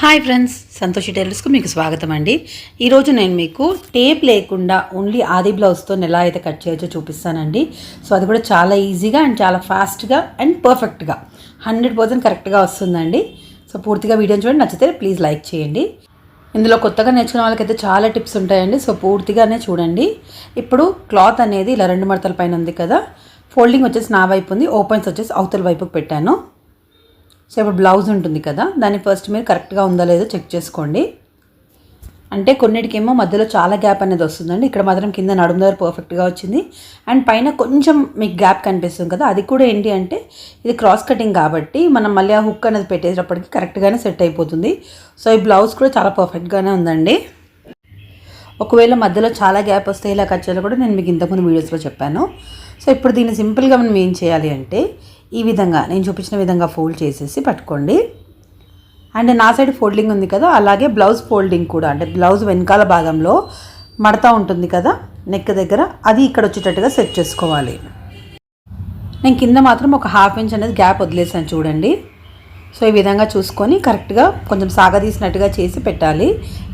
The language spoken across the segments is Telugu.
హాయ్ ఫ్రెండ్స్ సంతోషి టైలర్స్కు మీకు స్వాగతం అండి. ఈరోజు నేను మీకు టేప్ లేకుండా ఓన్లీ ఆది బ్లౌజ్తో ఎలా అయితే కట్ చేయొచ్చో చూపిస్తానండి. సో అది కూడా చాలా ఈజీగా అండ్ చాలా ఫాస్ట్గా అండ్ పర్ఫెక్ట్గా. హండ్రెడ్ పర్సెంట్ కరెక్ట్గా వస్తుందండి. సో పూర్తిగా వీడియోని చూడండి నచ్చితే ప్లీజ్ లైక్ చేయండి. ఇందులో కొత్తగా నేర్చుకున్న వాళ్ళకైతే చాలా టిప్స్ ఉంటాయండి. సో పూర్తిగానే చూడండి. ఇప్పుడు క్లాత్ అనేది ఇలా రెండు మడతల పైన ఉంది కదా. ఫోల్డింగ్ వచ్చేసి నా వైపు ఉంది ఓపెన్స్ వచ్చేసి అవతల వైపుకి పెట్టాను. సో ఇప్పుడు బ్లౌజ్ ఉంటుంది కదా దాన్ని ఫస్ట్ మీరు కరెక్ట్గా ఉందా లేదో చెక్ చేసుకోండి. అంటే కొన్నిటికేమో మధ్యలో చాలా గ్యాప్ అనేది వస్తుందండి. ఇక్కడ మాత్రం కింద నడుము దగ్గర పర్ఫెక్ట్గా వచ్చింది. అండ్ పైన కొంచెం మీకు గ్యాప్ కనిపిస్తుంది కదా అది కూడా ఏంటి అంటే ఇది క్రాస్ కటింగ్ కాబట్టి మనం మళ్ళీ ఆ హుక్ అనేది పెట్టేటప్పటికి కరెక్ట్గానే సెట్ అయిపోతుంది. సో ఈ బ్లౌజ్ కూడా చాలా పర్ఫెక్ట్గానే ఉందండి. ఒకవేళ మధ్యలో చాలా గ్యాప్ వస్తే ఇలా కట్ చేయాలో కూడా నేను మీకు ఇంతకుముందు వీడియోస్లో చెప్పాను. సో ఇప్పుడు దీన్ని సింపుల్గా మనం ఏం చేయాలి అంటే ఈ విధంగా నేను చూపించిన విధంగా ఫోల్డ్ చేసేసి పట్టుకోండి. అండ్ నా సైడ్ ఫోల్డింగ్ ఉంది కదా అలాగే బ్లౌజ్ ఫోల్డింగ్ కూడా. అంటే బ్లౌజ్ వెనకాల భాగంలో మడతా ఉంటుంది కదా నెక్ దగ్గర అది ఇక్కడ వచ్చేటట్టుగా సెట్ చేసుకోవాలి. నేను కింద మాత్రం ఒక హాఫ్ ఇంచ్ అనేది గ్యాప్ వదిలేసాను చూడండి. సో ఈ విధంగా చూసుకొని కరెక్ట్గా కొంచెం సాగదీసినట్టుగా చేసి పెట్టాలి.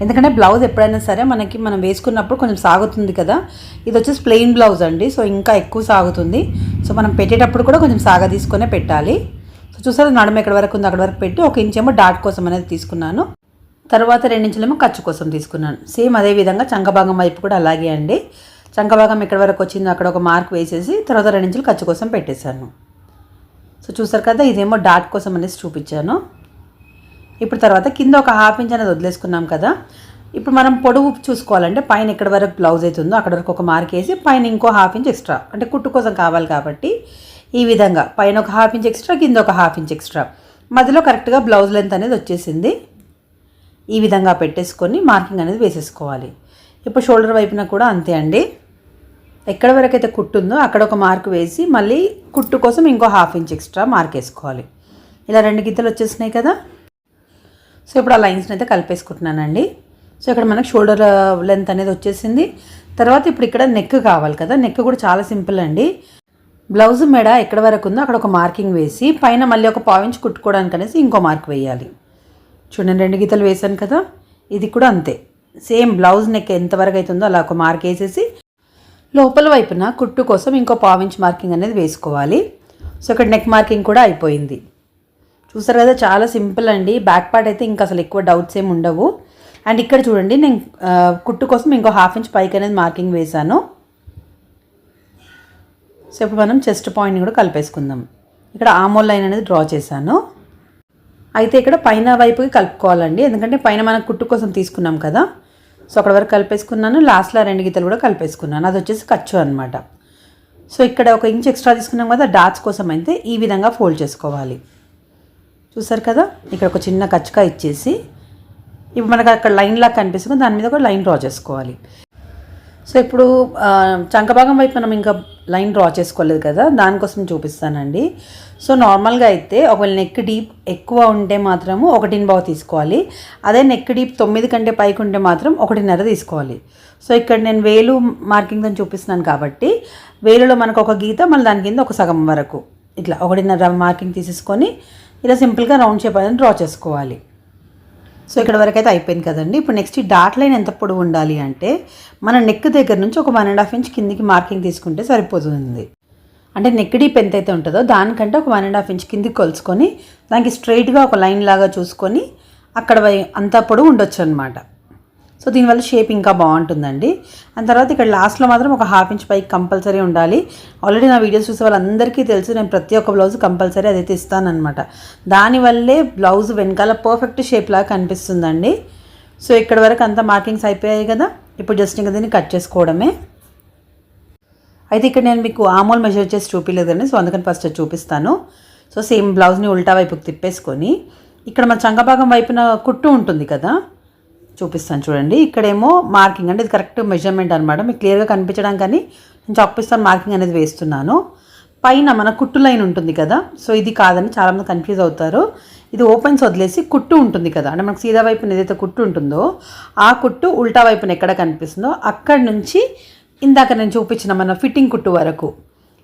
ఎందుకంటే బ్లౌజ్ ఎప్పుడైనా సరే మనకి మనం వేసుకున్నప్పుడు కొంచెం సాగుతుంది కదా. ఇది వచ్చేసి ప్లెయిన్ బ్లౌజ్ అండి. సో ఇంకా ఎక్కువ సాగుతుంది. సో మనం పెట్టేటప్పుడు కూడా కొంచెం సాగదీసుకునే పెట్టాలి. సో చూసారు నడుము ఎక్కడి వరకు ఉంది అక్కడ వరకు పెట్టి ఒక ఇంచేమో డాట్ కోసం అనేది తీసుకున్నాను. తర్వాత రెండించులేమో ఖర్చు కోసం తీసుకున్నాను. సేమ్ అదే విధంగా చంకభాగం వైపు కూడా అలాగే అండి. చంకభాగం ఎక్కడి వరకు వచ్చిందో అక్కడ ఒక మార్క్ వేసేసి తర్వాత రెండించులు ఖర్చు కోసం పెట్టేశాను. సో చూసారు కదా ఇదేమో డాట్ కోసం అనేసి చూపించాను. ఇప్పుడు తర్వాత కింద ఒక హాఫ్ ఇంచ్ అనేది వదిలేసుకున్నాం కదా. ఇప్పుడు మనం పొడవు చూసుకోవాలంటే పైన ఎక్కడ వరకు బ్లౌజ్ అవుతుందో అక్కడ వరకు ఒక మార్క్ వేసి పైన ఇంకో హాఫ్ ఇంచ్ ఎక్స్ట్రా అంటే కుట్టు కోసం కావాలి కాబట్టి ఈ విధంగా పైన ఒక హాఫ్ ఇంచ్ ఎక్స్ట్రా కింద ఒక హాఫ్ ఇంచ్ ఎక్స్ట్రా మధ్యలో కరెక్ట్గా బ్లౌజ్ లెంత్ అనేది వచ్చేసింది. ఈ విధంగా పెట్టేసుకొని మార్కింగ్ అనేది వేసేసుకోవాలి. ఇప్పుడు షోల్డర్ వైపున కూడా అంతే అండి. ఎక్కడ వరకు అయితే కుట్టు ఉందో అక్కడ ఒక మార్క్ వేసి మళ్ళీ కుట్టు కోసం ఇంకో హాఫ్ ఇంచ్ ఎక్స్ట్రా మార్క్ వేసుకోవాలి. ఇలా రెండు గీతలు వచ్చేసినాయి కదా? సో ఇప్పుడు ఆ లైన్స్ని అయితే కలిపేసుకుంటున్నానండి. సో ఇక్కడ మనకు షోల్డర్ లెంత్ అనేది వచ్చేసింది. తర్వాత ఇప్పుడు ఇక్కడ నెక్ కావాలి కదా? నెక్ కూడా చాలా సింపుల్ అండి. బ్లౌజ్ మెడ ఎక్కడ వరకు ఉందో అక్కడ ఒక మార్కింగ్ వేసి పైన మళ్ళీ ఒక పావించి కుట్టుకోవడానికి అనేసి ఇంకో మార్క్ వేయాలి. చూడండి రెండు గీతలు వేసాను కదా? ఇది కూడా అంతే. సేమ్ బ్లౌజ్ నెక్ ఎంతవరకు అవుతుందో అలా ఒక మార్క్ వేసేసి లోపల వైపున కుట్టు కోసం ఇంకో పావించ్ మార్కింగ్ అనేది వేసుకోవాలి. సో ఇక్కడ నెక్ మార్కింగ్ కూడా అయిపోయింది. చూసారు కదా చాలా సింపుల్ అండి. బ్యాక్ పార్ట్ అయితే ఇంకా అసలు ఎక్కువ డౌట్స్ ఏమి ఉండవు. అండ్ ఇక్కడ చూడండి నేను కుట్టు కోసం ఇంకో హాఫ్ ఇంచ్ పైకి అనేది మార్కింగ్ వేశాను. సో ఇప్పుడు మనం చెస్ట్ పాయింట్ని కూడా కలిపేసుకుందాం. ఇక్కడ ఆమోల్ లైన్ అనేది డ్రా చేశాను. అయితే ఇక్కడ పైన వైపుకి కలుపుకోవాలండి. ఎందుకంటే పైన మనం కుట్టు కోసం తీసుకున్నాం కదా. సో అక్కడ వరకు కలిపేసుకున్నాను. లాస్ట్లో రెండు గీతలు కూడా కలిపేసుకున్నాను. అది వచ్చేసి ఖర్చు అనమాట సో ఇక్కడ ఒక ఇంచ్ ఎక్స్ట్రా తీసుకున్నాం కదా డాట్స్ కోసం అయితే ఈ విధంగా ఫోల్డ్ చేసుకోవాలి. చూసారు కదా? ఇక్కడ ఒక చిన్న కచ్చకా ఇచ్చేసి ఇప్పుడు మనకు అక్కడ లైన్ లాగా కనిపిస్తుంది. దాని మీద ఒక లైన్ డ్రా చేసుకోవాలి. సో ఇప్పుడు చంకభాగం వైపు మనం ఇంకా లైన్ డ్రా చేసుకోలేదు కదా దానికోసం చూపిస్తానండి. సో నార్మల్గా అయితే ఒకవేళ నెక్ డీప్ ఎక్కువ ఉంటే మాత్రము ఒకటిని బాగా తీసుకోవాలి. అదే నెక్ డీప్ తొమ్మిది కంటే పైకి ఉంటే మాత్రం ఒకటిన్నర తీసుకోవాలి. సో ఇక్కడ నేను వేలు మార్కింగ్ అని చూపిస్తున్నాను కాబట్టి వేలులో మనకు ఒక గీత మళ్ళీ దాని కింద ఒక సగం వరకు. ఇట్లా ఒకటిన్నర మార్కింగ్ తీసేసుకొని ఇలా సింపుల్గా రౌండ్ షేప్ అనేది డ్రా చేసుకోవాలి. సో ఇక్కడ వరకు అయితే అయిపోయింది కదండి. ఇప్పుడు నెక్స్ట్ ఈ డాట్ లైన్ ఎంత పొడవు ఉండాలి అంటే మన నెక్ దగ్గర నుంచి ఒక వన్ అండ్ హాఫ్ ఇంచ్ కిందికి మార్కింగ్ తీసుకుంటే సరిపోతుంది. అంటే నెక్ పెంత అయితే ఉంటుందో దానికంటే ఒక వన్ అండ్ హాఫ్ ఇంచ్ కిందికి కొలుచుకొని దానికి స్ట్రైట్గా ఒక లైన్ లాగా చూసుకొని అక్కడ వై- అంత పొడవు ఉండొచ్చు అనమాట సో దీనివల్ల షేప్ ఇంకా బాగుంటుందండి. అండ్ తర్వాత ఇక్కడ లాస్ట్లో మాత్రం ఒక హాఫ్ ఇంచ్ పైకి కంపల్సరీ ఉండాలి. ఆల్రెడీ నా వీడియోస్ చూసే వాళ్ళందరికీ తెలుసు నేను ప్రతి ఒక్క బ్లౌజ్ కంపల్సరీ అదైతే ఇస్తానమాట దానివల్లే బ్లౌజ్ వెనకాల పర్ఫెక్ట్ షేప్ లాగా కనిపిస్తుందండి. సో ఇక్కడ వరకు అంతా మార్కింగ్స్ అయిపోయాయి కదా? ఇప్పుడు జస్ట్ ఇంకా దీన్ని కట్ చేసుకోవడమే. అయితే ఇక్కడ నేను మీకు ఆమోల్ మెజర్ చేసి చూపించలేదండి సో అందుకని ఫస్ట్ చూపిస్తాను. సో సేమ్ బ్లౌజ్ని ఉల్టా వైపుకి తిప్పేసుకొని ఇక్కడ మన చంగభాగం వైపున కుట్టు ఉంటుంది కదా? చూపిస్తాను చూడండి. ఇక్కడేమో మార్కింగ్ అంటే ఇది కరెక్ట్ మెజర్మెంట్ అనమాట మీకు క్లియర్గా కనిపించడం కానీ నేను చాక్పిస్తాను మార్కింగ్ అనేది వేస్తున్నాను. పైన మన కుట్టు లైన్ ఉంటుంది కదా. సో ఇది కాదని చాలామంది కన్ఫ్యూజ్ అవుతారు. ఇది ఓపెన్స్ వదిలేసి కుట్టు ఉంటుంది కదా. అంటే మనకు సీదా వైపున ఏదైతే కుట్టు ఉంటుందో ఆ కుట్టు ఉల్టా వైపున ఎక్కడ కనిపిస్తుందో అక్కడి నుంచి ఇందాక నేను చూపించిన మన ఫిట్టింగ్ కుట్టు వరకు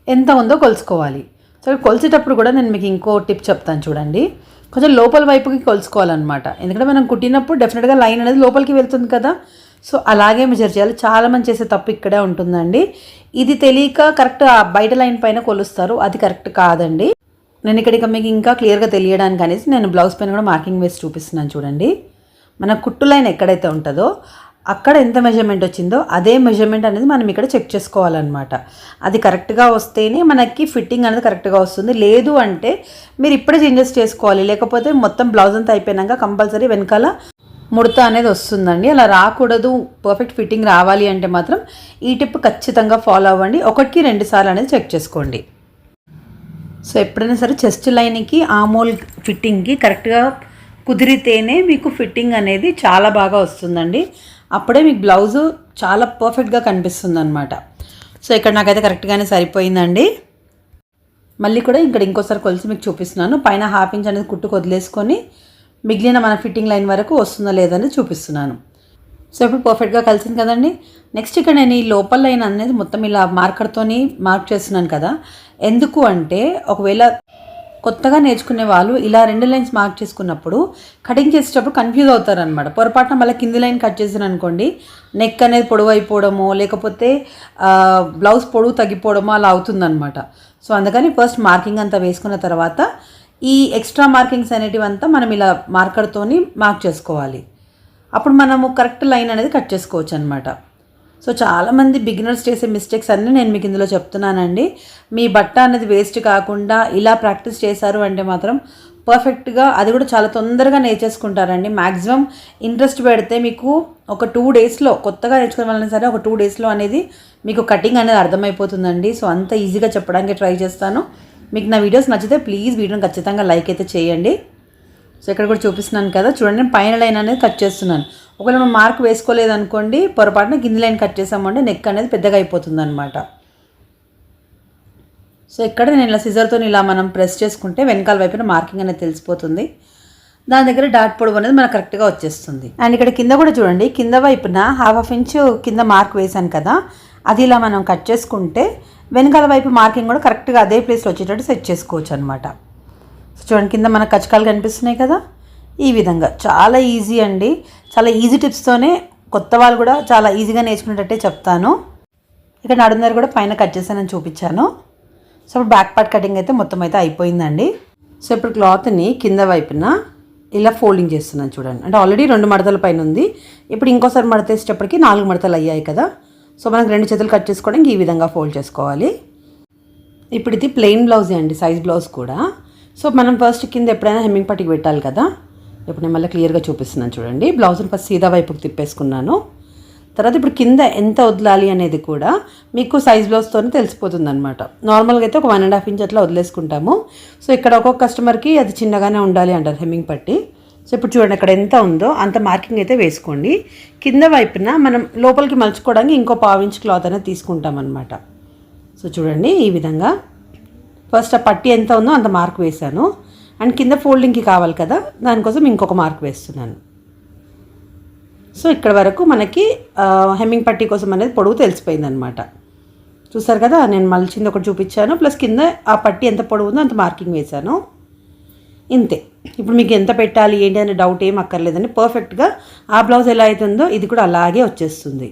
ఎంత ఉందో కొలుసుకోవాలి సో కొలిసేటప్పుడు కూడా నేను మీకు ఇంకో టిప్ చెప్తాను చూడండి. కొంచెం లోపల వైపుకి కొలుసుకోవాలన్నమాట ఎందుకంటే మనం కుట్టినప్పుడు డెఫినెట్గా లైన్ అనేది లోపలికి వెళ్తుంది కదా. సో అలాగే మెజర్ చేయాలి. చాలా మంది చేసే తప్పు ఇక్కడే ఉంటుందండి. ఇది తెలియక కరెక్ట్ బయట లైన్ పైన కొలుస్తారు. అది కరెక్ట్ కాదండి. నేను ఇక్కడ ఇక మీకు ఇంకా క్లియర్గా తెలియడానికి అనేసి నేను బ్లౌజ్ పైన కూడా మార్కింగ్ వేసి చూపిస్తున్నాను చూడండి. మన కుట్టు లైన్ ఎక్కడైతే ఉంటుందో అక్కడ ఎంత మెజర్మెంట్ వచ్చిందో అదే మెజర్మెంట్ అనేది మనం ఇక్కడ చెక్ చేసుకోవాలన్నమాట. అది కరెక్ట్గా వస్తేనే మనకి ఫిట్టింగ్ అనేది కరెక్ట్గా వస్తుంది. లేదు అంటే మీరు ఇప్పుడే చేంజెస్ చేసుకోవాలి. లేకపోతే మొత్తం బ్లౌజ్ అంతా అయిపోయినాక కంపల్సరీ వెనకాల ముడత అనేది వస్తుందండి. అలా రాకూడదు. పర్ఫెక్ట్ ఫిట్టింగ్ రావాలి అంటే మాత్రం ఈ టిప్ ఖచ్చితంగా ఫాలో అవ్వండి. ఒకటికి రెండు సార్లు అనేది చెక్ చేసుకోండి. సో ఎప్పుడైనా సరే చెస్ట్ లైన్కి ఆమోల్ ఫిట్టింగ్కి కరెక్ట్గా కుదిరితేనే మీకు ఫిట్టింగ్ అనేది చాలా బాగా వస్తుందండి. అప్పుడే మీకు బ్లౌజు చాలా పర్ఫెక్ట్గా కనిపిస్తుంది అనమాట సో ఇక్కడ నాకైతే కరెక్ట్గానే సరిపోయిందండి. మళ్ళీ కూడా ఇక్కడ ఇంకోసారి కొలిసి మీకు చూపిస్తున్నాను. పైన హాఫ్ ఇంచ్ అనేది కుట్టుకు వదిలేసుకొని మిగిలిన మన ఫిట్టింగ్ లైన్ వరకు వస్తుందో లేదని చూపిస్తున్నాను. సో ఇప్పుడు పర్ఫెక్ట్గా కలిసింది కదండి. నెక్స్ట్ ఇక్కడ నేను ఈ లోపల లైన్ అనేది మొత్తం ఇలా మార్కర్తోని మార్క్ చేస్తున్నాను కదా. ఎందుకు అంటే ఒకవేళ కొత్తగా నేర్చుకునే వాళ్ళు ఇలా రెండు లైన్స్ మార్క్ చేసుకున్నప్పుడు కటింగ్ చేసేటప్పుడు కన్ఫ్యూజ్ అవుతారనమాట పొరపాటున మళ్ళీ కింది లైన్ కట్ చేసిన అనుకోండి నెక్ అనేది పొడవు అయిపోవడమో లేకపోతే బ్లౌజ్ పొడవు తగ్గిపోవడమో అలా అవుతుందన్నమాట. సో అందుకని ఫస్ట్ మార్కింగ్ అంతా వేసుకున్న తర్వాత ఈ ఎక్స్ట్రా మార్కింగ్స్ అనేటివి అంతా మనం ఇలా మార్కర్తోని మార్క్ చేసుకోవాలి. అప్పుడు మనము కరెక్ట్ లైన్ అనేది కట్ చేసుకోవచ్చు అనమాట సో చాలామంది బిగినర్స్ చేసే మిస్టేక్స్ అన్నీ నేను మీకు ఇందులో చెప్తున్నానండి. మీ బట్ట అనేది వేస్ట్ కాకుండా ఇలా ప్రాక్టీస్ చేశారు అంటే మాత్రం పర్ఫెక్ట్గా అది కూడా చాలా తొందరగా నేర్చేసుకుంటారండి. మ్యాక్సిమం ఇంట్రెస్ట్ పెడితే మీకు ఒక టూ డేస్లో కొత్తగా నేర్చుకోవాలన్నా సరే ఒక టూ డేస్లో అనేది మీకు కటింగ్ అనేది అర్థమైపోతుందండి. సో అంత ఈజీగా చెప్పడానికి ట్రై చేస్తాను. మీకు నా వీడియోస్ నచ్చితే ప్లీజ్ వీడియోని ఖచ్చితంగా లైక్ అయితే చేయండి. సో ఇక్కడ కూడా చూపిస్తున్నాను కదా. చూడండి పైన లైన్ అనేది కట్ చేస్తున్నాను. ఒకవేళ మనం మార్క్ వేసుకోలేదనుకోండి పొరపాటున కింది లైన్ కట్ చేసామంటే నెక్ అనేది పెద్దగా అయిపోతుంది అనమాట సో ఇక్కడ నేను ఇలా సిజర్తో ఇలా మనం ప్రెస్ చేసుకుంటే వెనకాల వైపున మార్కింగ్ అనేది తెలిసిపోతుంది. దాని దగ్గర డాట్ పొడవు అనేది మనకు కరెక్ట్గా వచ్చేస్తుంది. అండ్ ఇక్కడ కింద కూడా చూడండి కింద వైపున హాఫ్ హాఫ్ ఇంచ్ కింద మార్క్ వేసాను కదా అది ఇలా మనం కట్ చేసుకుంటే వెనకాల వైపు మార్కింగ్ కూడా కరెక్ట్గా అదే ప్లేస్లో వచ్చేటట్టు సెట్ చేసుకోవచ్చు అనమాట చూడండి కింద మనకు కచకాలు కనిపిస్తున్నాయి కదా. ఈ విధంగా. చాలా ఈజీ అండి. చాలా ఈజీ టిప్స్తోనే కొత్త వాళ్ళు కూడా చాలా ఈజీగా నేర్చుకునేటట్టే చెప్తాను. ఇక్కడ నడున్నర కూడా పైన కట్ చేశానని చూపించాను. సో ఇప్పుడు బ్యాక్ పార్ట్ కటింగ్ అయితే మొత్తం అయితే అయిపోయిందండి. సో ఇప్పుడు క్లాత్ని కింద వైపున ఇలా ఫోల్డింగ్ చేస్తున్నాను చూడండి. అంటే ఆల్రెడీ రెండు మడతల పైన ఉంది. ఇప్పుడు ఇంకోసారి మడతేసేటప్పటికి నాలుగు మడతలు అయ్యాయి కదా. సో మనకు రెండు చేతులు కట్ చేసుకోవడానికి ఈ విధంగా ఫోల్డ్ చేసుకోవాలి. ఇప్పుడు ఇది ప్లెయిన్ బ్లౌజే అండి సైజ్ బ్లౌజ్ కూడా. సో మనం ఫస్ట్ కింద ఎప్పుడైనా హెమ్మింగ్ పట్టికి పెట్టాలి కదా. ఇప్పుడు నేను మళ్ళీ క్లియర్గా చూపిస్తున్నాను చూడండి. బ్లౌజ్ని ఫస్ట్ సీదా వైపుకి తిప్పేసుకున్నాను. తర్వాత ఇప్పుడు కింద ఎంత వదలాలి అనేది కూడా మీకు సైజ్ బ్లౌజ్తోనే తెలిసిపోతుంది అనమాట నార్మల్గా అయితే ఒక వన్ అండ్ హాఫ్ ఇంచ్ అట్లా వదిలేసుకుంటాము. సో ఇక్కడ ఒక్కొక్క కస్టమర్కి అది చిన్నగానే ఉండాలి అంటారు హెమ్మింగ్ పట్టి. సో ఇప్పుడు చూడండి అక్కడ ఎంత ఉందో అంత మార్కింగ్ అయితే వేసుకోండి. కింద వైపున మనం లోపలికి మలుచుకోవడానికి ఇంకో పావు క్లాత్ అనేది తీసుకుంటాం అనమాట సో చూడండి ఈ విధంగా. ఫస్ట్ ఆ పట్టి ఎంత ఉందో అంత మార్క్ వేశాను. అండ్ కింద ఫోల్డింగ్కి కావాలి కదా దానికోసం ఇంకొక మార్క్ వేస్తున్నాను. సో ఇక్కడ వరకు మనకి హెమ్మింగ్ పట్టీ కోసం అనేది పొడవు తెలిసిపోయిందనమాట చూసారు కదా నేను మలిచింది ఒకటి చూపించాను ప్లస్ కింద ఆ పట్టి ఎంత పొడవు ఉందో అంత మార్కింగ్ వేశాను. ఇంతే. ఇప్పుడు మీకు ఎంత పెట్టాలి ఏంటి అనే డౌట్ ఏం అక్కర్లేదని పర్ఫెక్ట్గా ఆ బ్లౌజ్ ఎలా అవుతుందో ఇది కూడా అలాగే వచ్చేస్తుంది.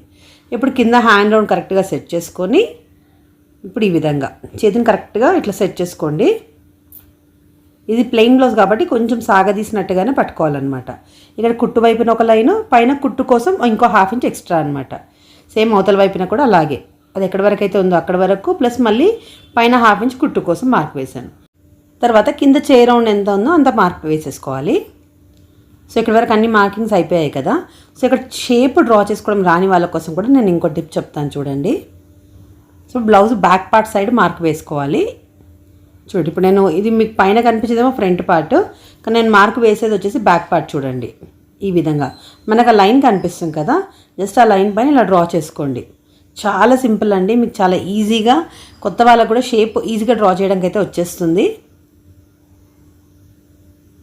ఇప్పుడు కింద హ్యాండ్ రౌండ్ కరెక్ట్గా సెట్ చేసుకొని ఇప్పుడు ఈ విధంగా. చేతిని కరెక్ట్గా ఇట్లా సెట్ చేసుకోండి. ఇది ప్లెయిన్ బ్లౌజ్ కాబట్టి కొంచెం సాగదీసినట్టుగానే పట్టుకోవాలన్నమాట. ఇక్కడ కుట్టు వైపున ఒక లైను పైన కుట్టు కోసం ఇంకో హాఫ్ ఇంచ్ ఎక్స్ట్రా అనమాట సేమ్ అవతల వైపున కూడా అలాగే. అది ఎక్కడి వరకు అయితే ఉందో అక్కడ వరకు ప్లస్ మళ్ళీ పైన హాఫ్ ఇంచ్ కుట్టు కోసం మార్క్ వేశాను. తర్వాత కింద చే రౌండ్ ఎంత ఉందో అంత మార్క్ వేసేసుకోవాలి. సో ఇక్కడ వరకు అన్ని మార్కింగ్స్ అయిపోయాయి కదా. సో ఇక్కడ షేప్ డ్రా చేసుకోవడం రాని వాళ్ళ కోసం కూడా నేను ఇంకో టిప్ చెప్తాను చూడండి. So blouse back part side mark వేసుకోవాలి. చూడండి ఇప్పుడు నేను ఇది మీకు పైన కనిపించేదేమో ఫ్రంట్ పార్ట్ కానీ నేను మార్క్ వేసేది వచ్చేసి బ్యాక్ పార్ట్ చూడండి ఈ విధంగా. మనకు ఆ లైన్ కనిపిస్తుంది కదా జస్ట్ ఆ లైన్ పైన ఇలా డ్రా చేసుకోండి. చాలా సింపుల్ అండి మీకు చాలా ఈజీగా కొత్త వాళ్ళకు కూడా షేప్ ఈజీగా డ్రా చేయడానికి అయితే వచ్చేస్తుంది.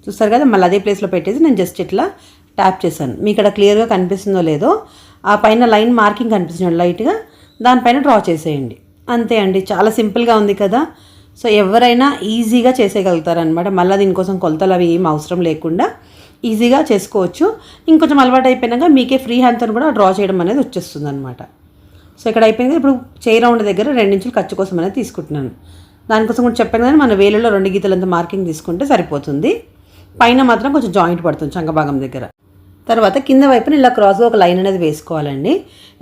చూస్తారు కదా మళ్ళీ అదే ప్లేస్లో పెట్టేసి నేను జస్ట్ ఇట్లా ట్యాప్ చేశాను. మీకు ఇక్కడ క్లియర్గా కనిపిస్తుందో లేదో ఆ పైన లైన్ మార్కింగ్ కనిపిస్తుంది లైట్గా దానిపైన డ్రా చేసేయండి. అంతే అండి చాలా సింపుల్గా ఉంది కదా. సో ఎవరైనా ఈజీగా చేసేయగలుగుతారనమాట మళ్ళీ దీనికోసం కొలతలు అవి ఏం అవసరం లేకుండా ఈజీగా చేసుకోవచ్చు. ఇంకొంచెం అలవాటు అయిపోయినాక మీకే ఫ్రీ హ్యాండ్తో కూడా డ్రా చేయడం అనేది వచ్చేస్తుంది అనమాట సో ఇక్కడ అయిపోయింది. ఇప్పుడు చేయి రౌండ్ దగ్గర రెండించులు ఖర్చు కోసం అనేది తీసుకుంటున్నాను. దానికోసం కూడా చెప్పాను కానీ మన వేలలో రెండు గీతలంత మార్కింగ్ తీసుకుంటే సరిపోతుంది. పైన మాత్రం కొంచెం జాయింట్ పడుతుంది చంకభాగం దగ్గర. తర్వాత కింద వైపున ఇలా క్రాస్గా ఒక లైన్ అనేది వేసుకోవాలండి.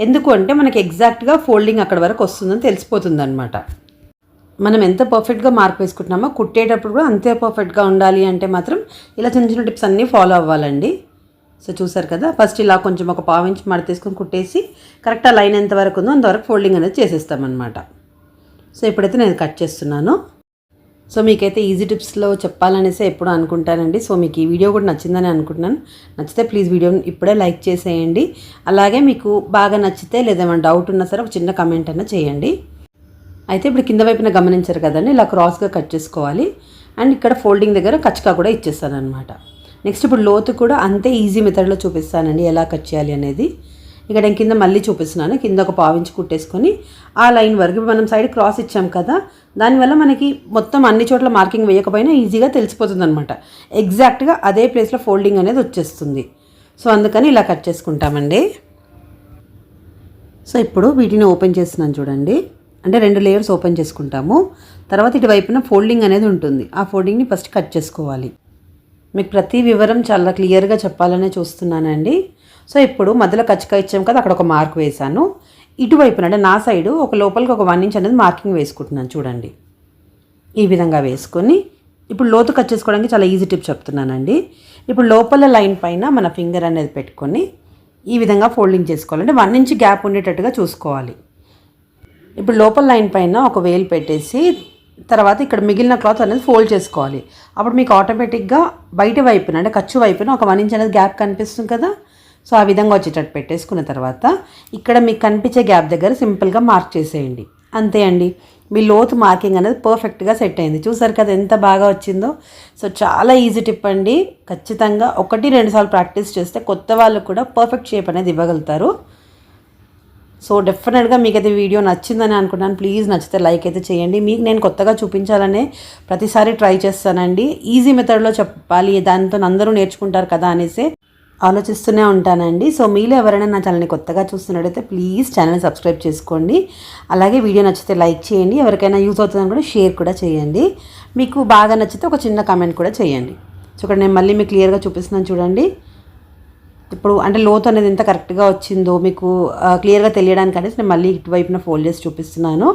ఎందుకు అంటే మనకి ఎగ్జాక్ట్గా ఫోల్డింగ్ అక్కడ వరకు వస్తుందని తెలిసిపోతుంది అనమాట మనం ఎంత పర్ఫెక్ట్గా మార్క్ వేసుకుంటున్నామో కుట్టేటప్పుడు కూడా అంతే పర్ఫెక్ట్గా ఉండాలి అంటే మాత్రం ఇలా చిన్న చిన్న టిప్స్ అన్నీ ఫాలో అవ్వాలండి. సో చూసారు కదా ఫస్ట్ ఇలా కొంచెం ఒక పావు ఇంచ్ మడత తీసుకొని కుట్టేసి కరెక్ట్ ఆ లైన్ ఎంత వరకు ఉందో అంతవరకు ఫోల్డింగ్ అనేది చేసేస్తామన్నమాట. సో ఇప్పుడైతే నేను కట్ చేస్తున్నాను. సో మీకైతే ఈజీ టిప్స్లో చెప్పాలనేసి ఎప్పుడు అనుకుంటానండి. సో మీకు ఈ వీడియో కూడా నచ్చిందని అనుకుంటున్నాను. నచ్చితే ప్లీజ్ వీడియోని ఇప్పుడే లైక్ చేసేయండి. అలాగే మీకు బాగా నచ్చితే లేదా ఏమైనా డౌట్ ఉన్నా సరే ఒక చిన్న కమెంట్ అన్న చేయండి. అయితే ఇప్పుడు కింద వైపున గమనించారు కదండి ఇలా క్రాస్గా కట్ చేసుకోవాలి. అండ్ ఇక్కడ ఫోల్డింగ్ దగ్గర కచ్చకా కూడా ఇచ్చేస్తాను అనమాట నెక్స్ట్ ఇప్పుడు లోతు కూడా అంతే ఈజీ మెథడ్లో చూపిస్తానండి ఎలా కట్ చేయాలి అనేది. ఇక్కడ నేను కింద మళ్ళీ చూపిస్తున్నాను కింద ఒక పావించి కుట్టేసుకొని ఆ లైన్ వరకు. మనం సైడ్ క్రాస్ ఇచ్చాం కదా దానివల్ల మనకి మొత్తం అన్ని చోట్ల మార్కింగ్ వేయకపోయినా ఈజీగా తెలిసిపోతుంది అనమాట ఎగ్జాక్ట్గా అదే ప్లేస్లో ఫోల్డింగ్ అనేది వచ్చేస్తుంది. సో అందుకని ఇలా కట్ చేసుకుంటామండి. సో ఇప్పుడు వీటిని ఓపెన్ చేస్తున్నాను చూడండి. అంటే రెండు లేయర్స్ ఓపెన్ చేసుకుంటాము. తర్వాత ఇటువైపున ఫోల్డింగ్ అనేది ఉంటుంది. ఆ ఫోల్డింగ్ని ఫస్ట్ కట్ చేసుకోవాలి. మీకు ప్రతి వివరం చాలా క్లియర్గా చెప్పాలనే చూస్తున్నానండి. సో ఇప్పుడు మధ్యలో కచ్చిక ఇచ్చాం కదా అక్కడ ఒక మార్క్ వేశాను. ఇటువైపున అంటే నా సైడు ఒక లోపలికి ఒక వన్ ఇంచ్ అనేది మార్కింగ్ వేసుకుంటున్నాను చూడండి. ఈ విధంగా వేసుకొని ఇప్పుడు లోతు కట్ చేసుకోవడానికి చాలా ఈజీ టిప్ చెప్తున్నానండి. ఇప్పుడు లోపల లైన్ పైన మన ఫింగర్ అనేది పెట్టుకొని ఈ విధంగా ఫోల్డింగ్ చేసుకోవాలంటే వన్ ఇంచ్ గ్యాప్ ఉండేటట్టుగా చూసుకోవాలి. ఇప్పుడు లోపల లైన్ పైన ఒక వేలు పెట్టేసి తర్వాత ఇక్కడ మిగిలిన క్లాత్ అనేది ఫోల్డ్ చేసుకోవాలి. అప్పుడు మీకు ఆటోమేటిక్గా బయట వైపున అంటే ఖర్చు వైపున ఒక వన్ ఇంచ్ అనేది గ్యాప్ కనిపిస్తుంది కదా? సో ఆ విధంగా వచ్చేటట్టు పెట్టేసుకున్న తర్వాత ఇక్కడ మీకు కనిపించే గ్యాప్ దగ్గర సింపుల్గా మార్క్ చేసేయండి. అంతే అండి. మీ లోతు మార్కింగ్ అనేది పర్ఫెక్ట్గా సెట్ అయింది. చూసారు కదా ఎంత బాగా వచ్చిందో? సో చాలా ఈజీ టిప్ అండి. ఖచ్చితంగా ఒకటి రెండుసార్లు ప్రాక్టీస్ చేస్తే కొత్త వాళ్ళు కూడా పర్ఫెక్ట్ షేప్ అనేది ఇవ్వగలుగుతారు. సో డెఫినెట్గా మీకు అయితే వీడియో నచ్చిందని అనుకున్నాను ప్లీజ్ నచ్చితే లైక్ అయితే చేయండి. మీకు నేను కొత్తగా చూపించాలనే ప్రతిసారి ట్రై చేస్తానండి. ఈజీ మెథడ్లో చెప్పాలి. దాంతో అందరూ నేర్చుకుంటారు కదా అనేసి ఆలోచిస్తూనే ఉంటానండి. సో మీలో ఎవరైనా నా ఛానల్ని కొత్తగా చూస్తున్నట్టయితే ప్లీజ్ ఛానల్ని సబ్స్క్రైబ్ చేసుకోండి. అలాగే వీడియో నచ్చితే లైక్ చేయండి. ఎవరికైనా యూజ్ అవుతుందని కూడా షేర్ కూడా చేయండి. మీకు బాగా నచ్చితే ఒక చిన్న కామెంట్ కూడా చేయండి. సో ఇక్కడ నేను మళ్ళీ మీకు క్లియర్గా చూపిస్తున్నాను చూడండి. ఇప్పుడు అంటే లోతు అనేది ఎంత కరెక్ట్గా వచ్చిందో మీకు క్లియర్గా తెలియడానికి అనేసి నేను మళ్ళీ ఇటువైపున ఫోల్డ్ చేసి చూపిస్తున్నాను.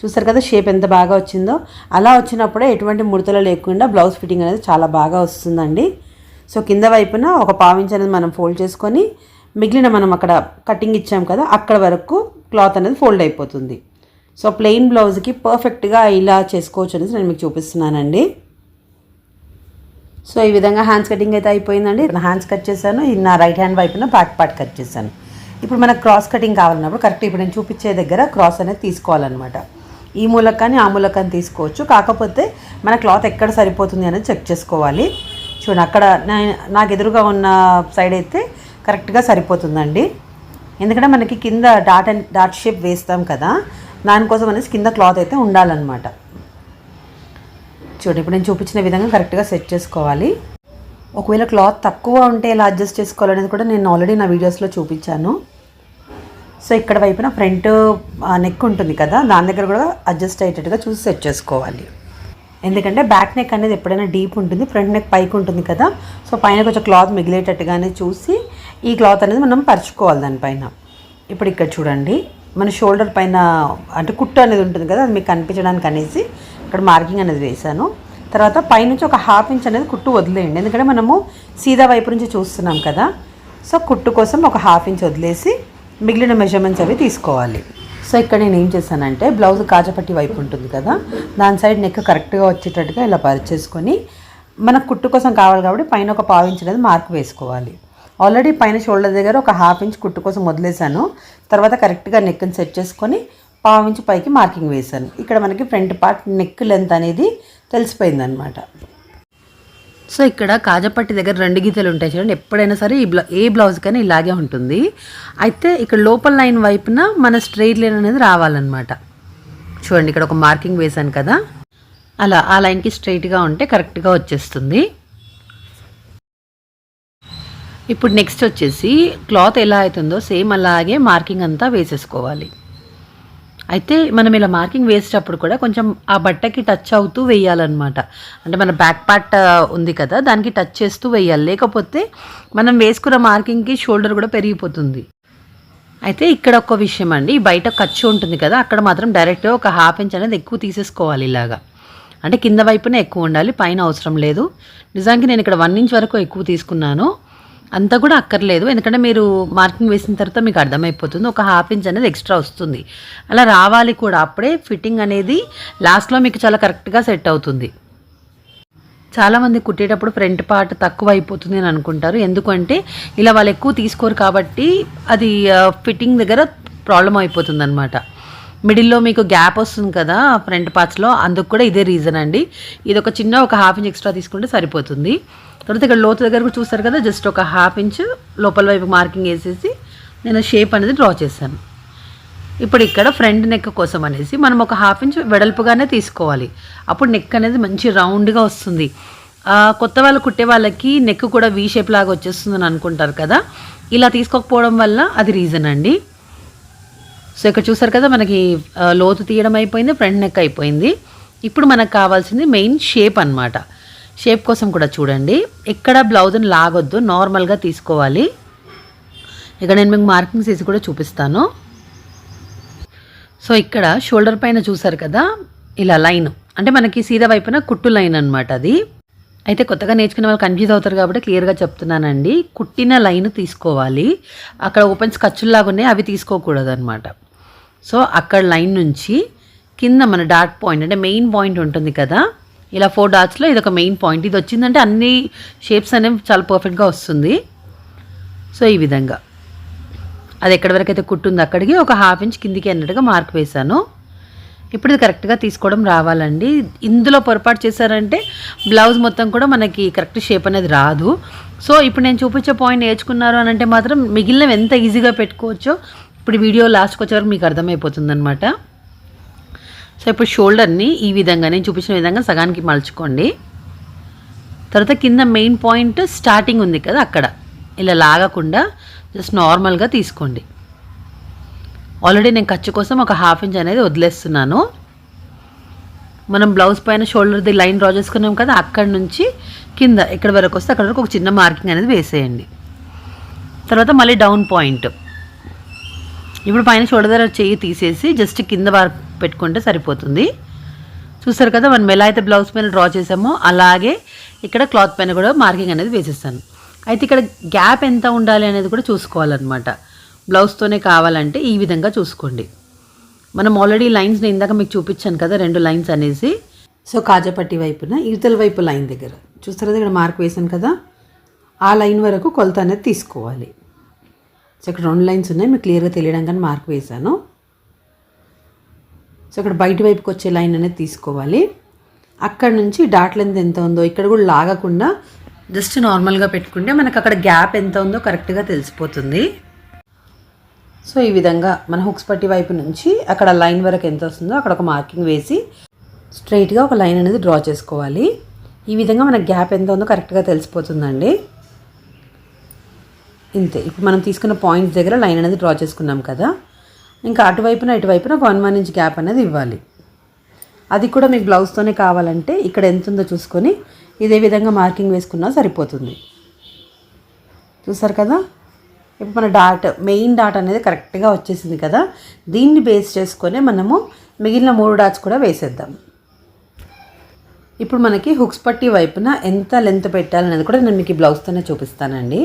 చూసారు కదా షేప్ ఎంత బాగా వచ్చిందో? అలా వచ్చినప్పుడే ఎటువంటి ముడతలు లేకుండా బ్లౌజ్ ఫిట్టింగ్ అనేది చాలా బాగా వస్తుందండి. సో కింద వైపున ఒక పావించి అనేది మనం ఫోల్డ్ చేసుకొని మిగిలిన మనం అక్కడ కటింగ్ ఇచ్చాం కదా అక్కడ వరకు క్లాత్ అనేది ఫోల్డ్ అయిపోతుంది. సో ప్లెయిన్ బ్లౌజ్కి పర్ఫెక్ట్గా ఇలా చేసుకోవచ్చు అనేసి నేను మీకు చూపిస్తున్నానండి. సో ఈ విధంగా హ్యాండ్స్ కటింగ్ అయితే అయిపోయిందండి. హ్యాండ్స్ కట్ చేశాను. నా రైట్ హ్యాండ్ వైపున బ్యాక్ పార్ట్ కట్ చేశాను. ఇప్పుడు మనకు క్రాస్ కటింగ్ కావాలన్నప్పుడు కరెక్ట్ ఇప్పుడు నేను చూపించే దగ్గర క్రాస్ అనేది తీసుకోవాలన్నమాట. ఈ మూలక కానీ ఆ మూలక కానీ తీసుకోవచ్చు. కాకపోతే మన క్లాత్ ఎక్కడ సరిపోతుంది అనేది చెక్ చేసుకోవాలి. చూడండి అక్కడ నాకు ఎదురుగా ఉన్న సైడ్ అయితే కరెక్ట్గా సరిపోతుందండి. ఎందుకంటే మనకి కింద డాట్ అండ్ డాట్ షేప్ వేస్తాం కదా. దానికోసం అనేసి కింద క్లాత్ అయితే ఉండాలన్నమాట. చూడండి. ఇప్పుడు నేను చూపించిన విధంగా కరెక్ట్గా సెట్ చేసుకోవాలి. ఒకవేళ క్లాత్ తక్కువ ఉంటే ఎలా అడ్జస్ట్ చేసుకోవాలనేది కూడా నేను ఆల్రెడీ నా వీడియోస్లో చూపించాను. సో ఇక్కడ వైపున ఫ్రంట్ నెక్ ఉంటుంది కదా దాని దగ్గర కూడా అడ్జస్ట్ అయ్యేటట్టుగా చూసి సెట్ చేసుకోవాలి. ఎందుకంటే బ్యాక్ నెక్ అనేది ఎప్పుడైనా డీప్ ఉంటుంది ఫ్రంట్ నెక్ పైకి ఉంటుంది కదా సో పైన కొంచెం క్లాత్ మిగిలేటట్టుగానే చూసి ఈ క్లాత్ అనేది మనం పరుచుకోవాలి దానిపైన. ఇప్పుడు ఇక్కడ చూడండి మన షోల్డర్ పైన అంటే కుట్టు అనేది ఉంటుంది కదా అది మీకు కనిపించడానికి అనేసి ఇక్కడ మార్కింగ్ అనేది వేశాను. తర్వాత పైనుంచి ఒక హాఫ్ ఇంచ్ అనేది కుట్టు వదిలేయండి. ఎందుకంటే మనము సీదా వైపు నుంచి చూస్తున్నాం కదా. సో కుట్టు కోసం ఒక హాఫ్ ఇంచ్ వదిలేసి మిగిలిన మెజర్మెంట్స్ అవి తీసుకోవాలి. సో ఇక్కడ నేను ఏం చేశానంటే బ్లౌజ్ కాజపట్టి వైపు ఉంటుంది కదా. దాని సైడ్ నెక్ కరెక్ట్గా వచ్చేటట్టుగా ఇలా పరిచేసుకొని మనకు కుట్టు కోసం కావాలి కాబట్టి పైన ఒక పావు ఇంచ్ అనేది మార్క్ వేసుకోవాలి. ఆల్రెడీ పైన షోల్డర్ దగ్గర ఒక హాఫ్ ఇంచ్ కుట్టు కోసం వదిలేశాను. తర్వాత కరెక్ట్గా నెక్ని సెట్ చేసుకొని ఇంచు పైకి మార్కింగ్ వేశాను. ఇక్కడ మనకి ఫ్రంట్ పార్ట్ నెక్ లెంత్ అనేది తెలిసిపోయింది అనమాట సో ఇక్కడ కాజపట్టి దగ్గర రెండు గీతలు ఉంటాయి చూడండి. ఎప్పుడైనా సరే ఈ బ్లౌ ఏ బ్లౌజ్ కానీ ఇలాగే ఉంటుంది. అయితే ఇక్కడ లోపల లైన్ వైపున మన స్ట్రైట్ లైన్ అనేది రావాలన్నమాట. చూడండి ఇక్కడ ఒక మార్కింగ్ వేశాను కదా. అలా ఆ లైన్కి స్ట్రైట్గా ఉంటే కరెక్ట్గా వచ్చేస్తుంది. ఇప్పుడు నెక్స్ట్ వచ్చేసి క్లాత్ ఎలా అవుతుందో సేమ్ అలాగే మార్కింగ్ అంతా వేసేసుకోవాలి. అయితే మనం ఇలా మార్కింగ్ వేసేటప్పుడు కూడా కొంచెం ఆ బట్టకి టచ్ అవుతూ వేయాలన్నమాట. అంటే మన బ్యాక్ పార్ట్ ఉంది కదా దానికి టచ్ చేస్తూ వేయాలి. లేకపోతే మనం వేసుకున్న మార్కింగ్కి షోల్డర్ కూడా పెరిగిపోతుంది. అయితే ఇక్కడ ఒక విషయం అండి బయట ఖర్చు ఉంటుంది కదా అక్కడ మాత్రం డైరెక్ట్గా ఒక హాఫ్ ఇంచ్ అనేది ఎక్కువ తీసేసుకోవాలి ఇలాగా. అంటే కింద వైపునే ఎక్కువ ఉండాలి పైన అవసరం లేదు. నిజానికి నేను ఇక్కడ వన్ ఇంచ్ వరకు ఎక్కువ తీసుకున్నాను. అంతా కూడా అక్కర్లేదు. ఎందుకంటే మీరు మార్కింగ్ వేసిన తర్వాత మీకు అర్థమైపోతుంది. ఒక హాఫ్ ఇంచ్ అనేది ఎక్స్ట్రా వస్తుంది. అలా రావాలి కూడా. అప్పుడే ఫిట్టింగ్ అనేది లాస్ట్లో మీకు చాలా కరెక్ట్గా సెట్ అవుతుంది. చాలామంది కుట్టేటప్పుడు ఫ్రంట్ పార్ట్ తక్కువ అయిపోతుంది అని అనుకుంటారు. ఎందుకంటే ఇలా వాళ్ళు ఎక్కువ తీసుకోరు కాబట్టి అది ఫిట్టింగ్ దగ్గర ప్రాబ్లం అయిపోతుంది అనమాట మిడిల్లో మీకు గ్యాప్ వస్తుంది కదా ఫ్రంట్ పార్ట్స్లో అందుకు కూడా ఇదే రీజన్ అండి. ఇది ఒక చిన్న ఒక హాఫ్ ఇంచ్ ఎక్స్ట్రా తీసుకుంటే సరిపోతుంది. తర్వాత ఇక్కడ లోతు దగ్గర కూడా చూస్తారు కదా జస్ట్ ఒక హాఫ్ ఇంచ్ లోపల వైపు మార్కింగ్ వేసేసి నేను షేప్ అనేది డ్రా చేశాను. ఇప్పుడు ఇక్కడ ఫ్రంట్ నెక్ కోసం అనేసి మనం ఒక హాఫ్ ఇంచ్ వెడల్పుగానే తీసుకోవాలి. అప్పుడు నెక్ అనేది మంచి రౌండ్గా వస్తుంది. కొత్త వాళ్ళు కుట్టే వాళ్ళకి నెక్ కూడా వీ షేప్ లాగా వచ్చేస్తుందని అనుకుంటారు కదా ఇలా తీసుకోకపోవడం వల్ల అది రీజన్ అండి. సో ఇక్కడ చూసారు కదా మనకి లోతు తీయడం అయిపోయింది ఫ్రంట్ నెక్ అయిపోయింది. ఇప్పుడు మనకు కావాల్సింది మెయిన్ షేప్ అన్నమాట. షేప్ కోసం కూడా చూడండి. ఎక్కడ బ్లౌజ్ని లాగొద్దు నార్మల్గా తీసుకోవాలి. ఇక్కడ నేను మీకు మార్కింగ్స్ వేసి కూడా చూపిస్తాను. సో ఇక్కడ షోల్డర్ పైన చూసారు కదా ఇలా లైన్. అంటే మనకి సీదా వైపున కుట్టు లైన్ అనమాట అది. అయితే కొత్తగా నేర్చుకునే వాళ్ళు కన్ఫ్యూజ్ అవుతారు కాబట్టి క్లియర్గా చెప్తున్నానండి. కుట్టిన లైన్ తీసుకోవాలి. అక్కడ ఓపెన్స్ ఖర్చుల్లాగున్నాయి అవి తీసుకోకూడదు అనమాట సో అక్కడ లైన్ నుంచి కింద మన డాట్ పాయింట్ అంటే మెయిన్ పాయింట్ ఉంటుంది కదా ఇలా ఫోర్ డాట్స్లో ఇది ఒక మెయిన్ పాయింట్ ఇది వచ్చిందంటే అన్ని షేప్స్ అనేవి చాలా పర్ఫెక్ట్గా వస్తుంది. సో ఈ విధంగా. అది ఎక్కడి వరకు అయితే కుట్టుంది అక్కడికి ఒక హాఫ్ ఇంచ్ కిందికి అన్నట్టుగా మార్క్ వేశాను. ఇప్పుడు ఇది కరెక్ట్గా తీసుకోవడం రావాలండి. ఇందులో పొరపాటు చేశారంటే బ్లౌజ్ మొత్తం కూడా మనకి కరెక్ట్ షేప్ అనేది రాదు. సో ఇప్పుడు నేను చూపించే పాయింట్ నేర్చుకున్నారు అని అంటే మాత్రం మిగిలినవి ఎంత ఈజీగా పెట్టుకోవచ్చో ఇప్పుడు వీడియో లాస్ట్కి వచ్చే వరకు మీకు అర్థమైపోతుంది అనమాట సో ఇప్పుడు షోల్డర్ని ఈ విధంగా నేను చూపించిన విధంగా సగానికి మలుచుకోండి. తర్వాత కింద మెయిన్ పాయింట్ స్టార్టింగ్ ఉంది కదా అక్కడ. ఇలా లాగకుండా జస్ట్ నార్మల్గా తీసుకోండి. ఆల్రెడీ నేను ఖర్చు కోసం ఒక హాఫ్ ఇంచ్ అనేది వదిలేస్తున్నాను. మనం బ్లౌజ్ పైన షోల్డర్ది లైన్ డ్రా చేసుకున్నాం కదా అక్కడ నుంచి కింద ఇక్కడ వరకు వస్తే అక్కడ వరకు ఒక చిన్న మార్కింగ్ అనేది వేసేయండి. తర్వాత మళ్ళీ డౌన్ పాయింట్ ఇప్పుడు పైన షోల్డర్ దగ్గర చెయ్యి తీసేసి జస్ట్ కింద వరకు పెట్టుకుంటే సరిపోతుంది. చూసారు కదా మనం ఎలా అయితే బ్లౌజ్ పైన డ్రా చేసామో అలాగే ఇక్కడ క్లాత్ పైన కూడా మార్కింగ్ అనేది వేసేస్తాను. అయితే ఇక్కడ గ్యాప్ ఎంత ఉండాలి అనేది కూడా చూసుకోవాలన్నమాట. బ్లౌజ్తోనే కావాలంటే ఈ విధంగా చూసుకోండి. మనం ఆల్రెడీ లైన్స్ నేను ఇందాక మీకు చూపించాను కదా రెండు లైన్స్ అనేసి. సో కాజపట్టి వైపున ఇవతల వైపు లైన్ దగ్గర. చూస్తారు కదా ఇక్కడ మార్క్ వేసాను కదా? ఆ లైన్ వరకు కొలత అనేది తీసుకోవాలి. సో ఇక్కడ రెండు లైన్స్ ఉన్నాయి మీకు క్లియర్గా తెలియడం కానీ మార్క్ వేశాను. సో ఇక్కడ బయట వైపుకి వచ్చే లైన్ అనేది తీసుకోవాలి. అక్కడ నుంచి డాట్ లెంత్ ఎంత ఉందో ఇక్కడ కూడా లాగకుండా జస్ట్ నార్మల్గా పెట్టుకుంటే మనకు అక్కడ గ్యాప్ ఎంత ఉందో కరెక్ట్గా తెలిసిపోతుంది. సో ఈ విధంగా మన హుక్స్ పట్టి వైపు నుంచి అక్కడ లైన్ వరకు ఎంత వస్తుందో అక్కడ ఒక మార్కింగ్ వేసి స్ట్రైట్గా ఒక లైన్ అనేది డ్రా చేసుకోవాలి. ఈ విధంగా మన గ్యాప్ ఎంత ఉందో కరెక్ట్గా తెలిసిపోతుందండి. ఇంతే. ఇప్పుడు మనం తీసుకున్న పాయింట్స్ దగ్గర లైన్ అనేది డ్రా చేసుకున్నాం కదా. ఇంకా అటువైపున ఇటువైపున వన్ వన్ ఇంచ్ గ్యాప్ అనేది ఇవ్వాలి. అది కూడా మీకు బ్లౌజ్తోనే కావాలంటే ఇక్కడ ఎంత ఉందో చూసుకొని ఇదే విధంగా మార్కింగ్ వేసుకున్నా సరిపోతుంది. చూసారు కదా? ఇప్పుడు మన డాట్ మెయిన్ డాట్ అనేది కరెక్ట్గా వచ్చేసింది కదా. దీన్ని బేస్ చేసుకొని మనము మిగిలిన మూడు డాట్స్ కూడా వేసేద్దాం. ఇప్పుడు మనకి హుక్స్ పట్టి వైపున ఎంత లెంత్ పెట్టాలనేది కూడా నేను మీకు ఈ బ్లౌజ్తోనే చూపిస్తానండి.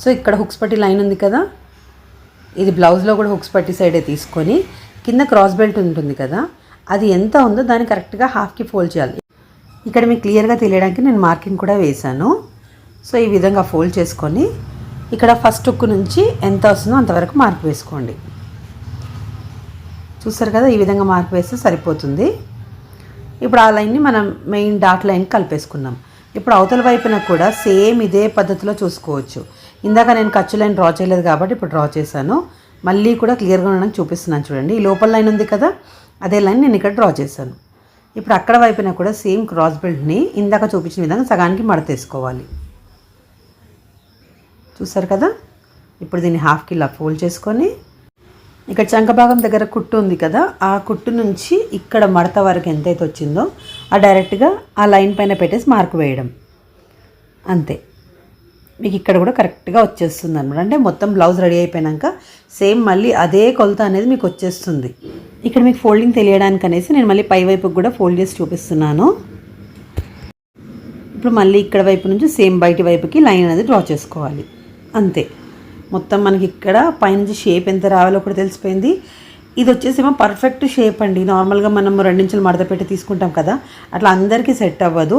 సో ఇక్కడ హుక్స్ పట్టి లైన్ ఉంది కదా. ఇది బ్లౌజ్లో కూడా హుక్స్ పట్టి సైడే తీసుకొని కింద క్రాస్ బెల్ట్ ఉంటుంది కదా. అది ఎంత ఉందో దాన్ని కరెక్ట్గా హాఫ్కి ఫోల్డ్ చేయాలి. ఇక్కడ మీకు క్లియర్గా తెలియడానికి నేను మార్కింగ్ కూడా వేశాను. సో ఈ విధంగా ఫోల్డ్ చేసుకొని ఇక్కడ ఫస్ట్ ఉక్కు నుంచి ఎంత వస్తుందో అంతవరకు మార్క్ వేసుకోండి. చూసారు కదా ఈ విధంగా మార్క్ వేస్తే సరిపోతుంది. ఇప్పుడు ఆ లైన్ని మనం మెయిన్ డాట్ లైన్ కలిపేసుకున్నాం ఇప్పుడు అవతల వైపున కూడా సేమ్ ఇదే పద్ధతిలో చూసుకోవచ్చు. ఇందాక నేను ఖర్చు లైన్ డ్రా చేయలేదు కాబట్టి ఇప్పుడు డ్రా చేశాను. మళ్ళీ కూడా క్లియర్గా ఉండడానికి చూపిస్తున్నాను చూడండి. ఈ లోపల లైన్ ఉంది కదా అదే లైన్ నేను ఇక్కడ డ్రా చేశాను. ఇప్పుడు అక్కడ వైపున కూడా సేమ్ క్రాస్ బెల్ట్ని ఇందాక చూపించిన విధంగా సగానికి మడతేసుకోవాలి. చూసారు కదా? ఇప్పుడు దీన్ని హాఫ్కి ఇలా ఫోల్డ్ చేసుకొని ఇక్కడ చంక భాగం దగ్గర కుట్టు ఉంది కదా ఆ కుట్టు నుంచి ఇక్కడ మడత వరకు ఎంతైతే వచ్చిందో ఆ డైరెక్ట్గా ఆ లైన్ పైన పెట్టేసి మార్క్ వేయడం. అంతే. మీకు ఇక్కడ కూడా కరెక్ట్గా వచ్చేస్తుంది అనమాట అంటే మొత్తం బ్లౌజ్ రెడీ అయిపోయాక సేమ్ మళ్ళీ అదే కొలత అనేది మీకు వచ్చేస్తుంది. ఇక్కడ మీకు ఫోల్డింగ్ తెలియడానికి అనేసి నేను మళ్ళీ పై వైపుకి కూడా ఫోల్డ్ చేసి చూపిస్తున్నాను. ఇప్పుడు మళ్ళీ ఇక్కడ వైపు నుంచి సేమ్ బయటి వైపుకి లైన్ అనేది డ్రా చేసుకోవాలి. అంతే. మొత్తం మనకి ఇక్కడ పైనుంచి షేప్ ఎంత రావాలో కూడా తెలిసిపోయింది. ఇది వచ్చేసేమో పర్ఫెక్ట్ షేప్ అండి. నార్మల్గా మనం రెండించులు మడత పెట్టి తీసుకుంటాం కదా. అట్లా అందరికీ సెట్ అవ్వదు.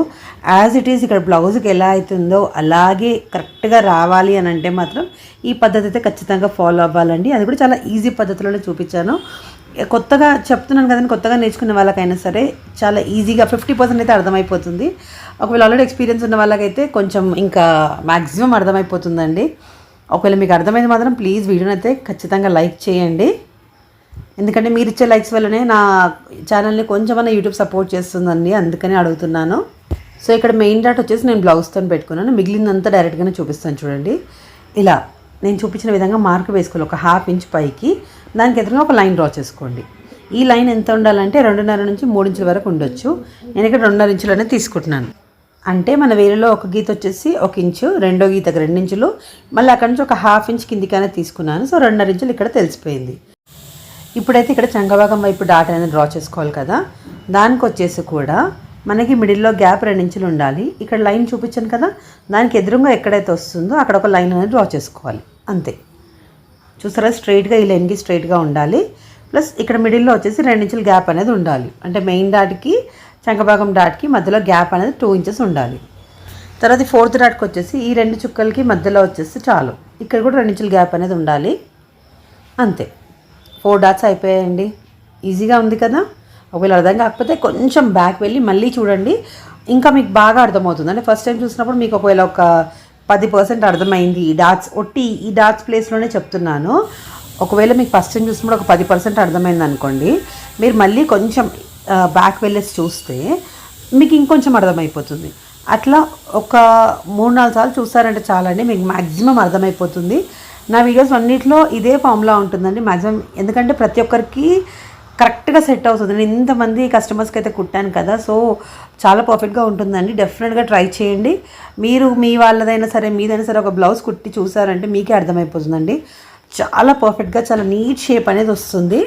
యాజ్ ఇట్ ఈస్ ఇక్కడ బ్లౌజ్కి ఎలా అవుతుందో అలాగే కరెక్ట్గా రావాలి అని అంటే మాత్రం ఈ పద్ధతి అయితే ఖచ్చితంగా ఫాలో అవ్వాలండి. అది కూడా చాలా ఈజీ పద్ధతిలోనే చూపించాను. కొత్తగా చెప్తున్నాను కదండి కొత్తగా నేర్చుకునే వాళ్ళకైనా సరే చాలా ఈజీగా ఫిఫ్టీ పర్సెంట్ అయితే అర్థమైపోతుంది. ఒకవేళ ఆల్రెడీ ఎక్స్పీరియన్స్ ఉన్న వాళ్ళకైతే కొంచెం ఇంకా మ్యాక్సిమం అర్థమైపోతుందండి. ఒకవేళ మీకు అర్థమైంది మాత్రం ప్లీజ్ వీడియోని అయితే ఖచ్చితంగా లైక్ చేయండి. ఎందుకంటే మీరు ఇచ్చే లైక్స్ వల్లనే నా ఛానల్ని కొంచెమన్నా యూట్యూబ్ సపోర్ట్ చేస్తుందండి. అందుకని అడుగుతున్నాను. సో ఇక్కడ మెయిన్ డాట్ వచ్చేసి నేను బ్లౌజ్తో పెట్టుకున్నాను. మిగిలిందంతా డైరెక్ట్గానే చూపిస్తాను చూడండి. ఇలా నేను చూపించిన విధంగా మార్క్ వేసుకోవాలి. ఒక హాఫ్ ఇంచ్ పైకి. దానికి ఎదురుగా ఒక లైన్ డ్రా చేసుకోండి. ఈ లైన్ ఎంత ఉండాలంటే రెండున్నర నుంచి మూడు ఇంచుల వరకు ఉండొచ్చు. నేను ఇక్కడ రెండున్నర ఇంచులనే తీసుకుంటున్నాను. అంటే మన వేలులో ఒక గీత వచ్చేసి ఒక ఇంచు రెండో గీతకు రెండించులు మళ్ళీ అక్కడ నుంచి ఒక హాఫ్ ఇంచ్ కిందికైనా తీసుకున్నాను. సో రెండున్నర ఇంచులు ఇక్కడ తెలిసిపోయింది. ఇప్పుడైతే ఇక్కడ చంగభాగం వైపు డాట్ అనేది డ్రా చేసుకోవాలి కదా. దానికి వచ్చేసి కూడా మనకి మిడిల్లో గ్యాప్ రెండించులు ఉండాలి. ఇక్కడ లైన్ చూపించాను కదా. దానికి ఎదురుగా ఎక్కడైతే వస్తుందో అక్కడ ఒక లైన్ అనేది డ్రా చేసుకోవాలి. అంతే. చూసారా? స్ట్రైట్గా ఈ లైన్కి స్ట్రైట్గా ఉండాలి. ప్లస్ ఇక్కడ మిడిల్లో వచ్చేసి రెండించులు గ్యాప్ అనేది ఉండాలి. అంటే మెయిన్ డాట్కి చంకభాగం డాట్కి మధ్యలో గ్యాప్ అనేది టూ ఇంచెస్ ఉండాలి. తర్వాత ఫోర్త్ డాట్కి వచ్చేసి ఈ రెండు చుక్కలకి మధ్యలో వచ్చేసి చాలు. ఇక్కడ కూడా రెండు ఇంచుల గ్యాప్ అనేది ఉండాలి. అంతే. ఫోర్ డాట్స్ అయిపోయాయండి. ఈజీగా ఉంది కదా? ఒకవేళ అర్థం కాకపోతే కొంచెం బ్యాక్ వెళ్ళి మళ్ళీ చూడండి. ఇంకా మీకు బాగా అర్థమవుతుంది. అంటే ఫస్ట్ టైం చూసినప్పుడు మీకు ఒకవేళ ఒక పది పర్సెంట్ అర్థమైంది ఈ డాట్స్ ఒట్టి ఈ డాట్స్ ప్లేస్లోనే చెప్తున్నాను. ఒకవేళ మీకు ఫస్ట్ టైం చూసినప్పుడు ఒక పది పర్సెంట్ అర్థమైంది అనుకోండి మీరు మళ్ళీ కొంచెం బ్యాక్ వెళ్ళేసి చూస్తే మీకు ఇంకొంచెం అర్థమైపోతుంది. అట్లా ఒక మూడు నాలుగు సార్లు చూసారంటే చాలండి మీకు మ్యాక్సిమం అర్థమైపోతుంది. నా వీడియోస్ అన్నింటిలో ఇదే ఫామ్లా ఉంటుందండి మ్యాక్సిమం ఎందుకంటే ప్రతి ఒక్కరికి కరెక్ట్గా సెట్ అవుతుంది. నేను ఇంతమంది కస్టమర్స్కి అయితే కుట్టాను కదా సో చాలా పర్ఫెక్ట్గా ఉంటుందండి. డెఫినెట్గా ట్రై చేయండి. మీరు మీ వాళ్ళదైనా సరే మీదైనా సరే ఒక బ్లౌజ్ కుట్టి చూసారంటే మీకే అర్థమైపోతుందండి. చాలా పర్ఫెక్ట్గా చాలా నీట్ షేప్ అనేది వస్తుంది.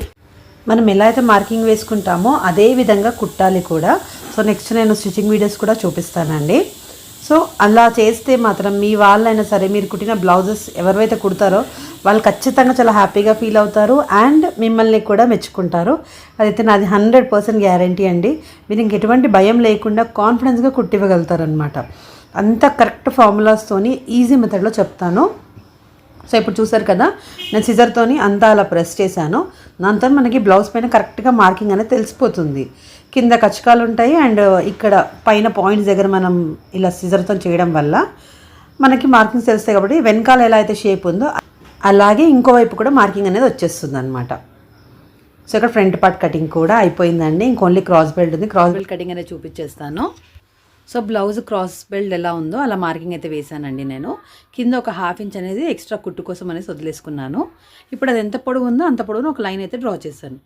మనం ఎలా అయితే మార్కింగ్ వేసుకుంటామో అదే విధంగా కుట్టాలి కూడా. సో నెక్స్ట్ నేను స్టిచ్చింగ్ వీడియోస్ కూడా చూపిస్తానండి. సో అలా చేస్తే మాత్రం మీ వాళ్ళైనా సరే మీరు కుట్టిన బ్లౌజెస్ ఎవరైతే కుడతారో వాళ్ళు ఖచ్చితంగా చాలా హ్యాపీగా ఫీల్ అవుతారు అండ్ మిమ్మల్ని కూడా మెచ్చుకుంటారు. అదైతే నాది హండ్రెడ్ పర్సెంట్ గ్యారంటీ అండి. మీరు ఇంక ఎటువంటి భయం లేకుండా కాన్ఫిడెన్స్గా కుట్టివ్వగలుగుతారనమాట అంత కరెక్ట్ ఫార్ములాస్తోని ఈజీ మెథడ్లో చెప్తాను. సో ఇప్పుడు చూసారు కదా నేను సిజర్తోని అంతా అలా ప్రెస్ చేశాను. దాంతో మనకి బ్లౌజ్ పైన కరెక్ట్గా మార్కింగ్ అనేది తెలిసిపోతుంది. కింద కచకాలు ఉంటాయి అండ్ ఇక్కడ పైన పాయింట్స్ దగ్గర మనం ఇలా సిజర్తో చేయడం వల్ల మనకి మార్కింగ్స్ తెలుస్తాయి కాబట్టి వెనకాల ఎలా అయితే షేప్ ఉందో అలాగే ఇంకోవైపు కూడా మార్కింగ్ అనేది వచ్చేస్తుంది అనమాట సో ఇక్కడ ఫ్రంట్ పార్ట్ కటింగ్ కూడా అయిపోయిందండి. ఇంకోన్లీ క్రాస్ బెల్ట్ ఉంది. క్రాస్ బెల్ట్ కటింగ్ అనేది చూపించేస్తాను. సో బ్లౌజ్ క్రాస్ బెల్ట్ ఎలా ఉందో అలా మార్కింగ్ అయితే వేశానండి నేను. కింద ఒక హాఫ్ ఇంచ్ అనేది ఎక్స్ట్రా కుట్టు కోసం అనేసి వదిలేసుకున్నాను. ఇప్పుడు అది ఎంత పొడవు ఉందో అంత పొడవును ఒక లైన్ అయితే డ్రా చేశాను.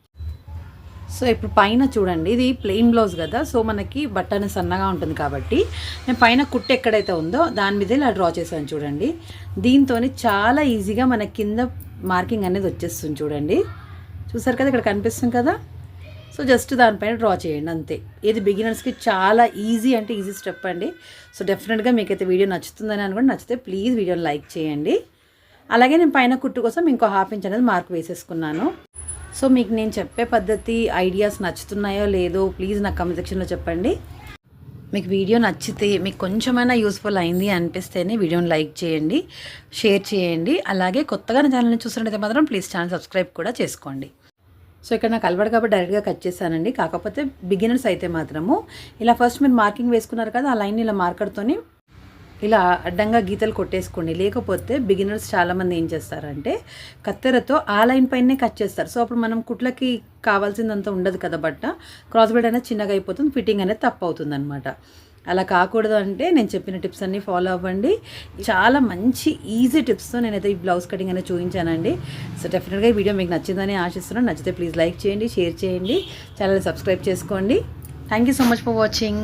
సో ఇప్పుడు పైన చూడండి ఇది ప్లెయిన్ బ్లౌజ్ కదా సో మనకి బట్టన సన్నగా ఉంటుంది కాబట్టి నేను పైన కుట్టు ఎక్కడైతే ఉందో దాని మీద ఇలా డ్రా చేశాను చూడండి. దీంతో చాలా ఈజీగా మన కింద మార్కింగ్ అనేది వచ్చేస్తుంది చూడండి. చూసారు కదా ఇక్కడ కనిపిస్తుంది కదా? సో జస్ట్ దానిపైన డ్రా చేయండి అంతే. ఇది బిగినర్స్కి చాలా ఈజీ అంటే ఈజీ స్టెప్ అండి. సో డెఫినెట్గా మీకైతే వీడియో నచ్చుతుందని అనుకోండి నచ్చితే ప్లీజ్ వీడియోని లైక్ చేయండి. అలాగే నేను పైన కుట్టు కోసం ఇంకో హాఫ్ ఇంచ్ అనేది మార్క్ వేసేసుకున్నాను. సో మీకు నేను చెప్పే పద్ధతి ఐడియాస్ నచ్చుతున్నాయో లేదో ప్లీజ్ నాకు కమెంట్ సెక్షన్లో చెప్పండి. మీకు వీడియో నచ్చితే మీకు కొంచెమైనా యూస్ఫుల్ అయింది అనిపిస్తేనే వీడియోని లైక్ చేయండి షేర్ చేయండి. అలాగే కొత్తగా నా ఛానల్ని చూసినట్టయితే మాత్రం ప్లీజ్ ఛానల్ సబ్స్క్రైబ్ కూడా చేసుకోండి. సో ఇక్కడ నాకు అలవాటు కాబట్టి డైరెక్ట్గా కట్ చేశానండి. కాకపోతే బిగినర్స్ అయితే మాత్రము ఇలా ఫస్ట్ మీరు మార్కింగ్ వేసుకున్నారు కదా ఆ లైన్ ఇలా మార్కర్తోని ఇలా అడ్డంగా గీతలు కొట్టేసుకోండి. లేకపోతే బిగినర్స్ చాలామంది ఏం చేస్తారంటే కత్తెరతో ఆ లైన్ పైనే కట్ చేస్తారు. సో అప్పుడు మనం కుట్లకి కావాల్సిందంత ఉండదు కదా బట్ట క్రాస్ బెడ్ అనేది చిన్నగా అయిపోతుంది ఫిట్టింగ్ అనేది తప్పు అవుతుంది అనమాట అలా కాకూడదు అంటే నేను చెప్పిన టిప్స్ అన్నీ ఫాలో అవ్వండి. చాలా మంచి ఈజీ టిప్స్తో నేనైతే ఈ బ్లౌజ్ కటింగ్ అనేది చూపించానండి. సో డెఫినెట్గా ఈ వీడియో మీకు నచ్చిందని ఆశిస్తున్నాను. నచ్చితే ప్లీజ్ లైక్ చేయండి షేర్ చేయండి. ఛానల్ సబ్స్క్రైబ్ చేసుకోండి. Thank you so much for watching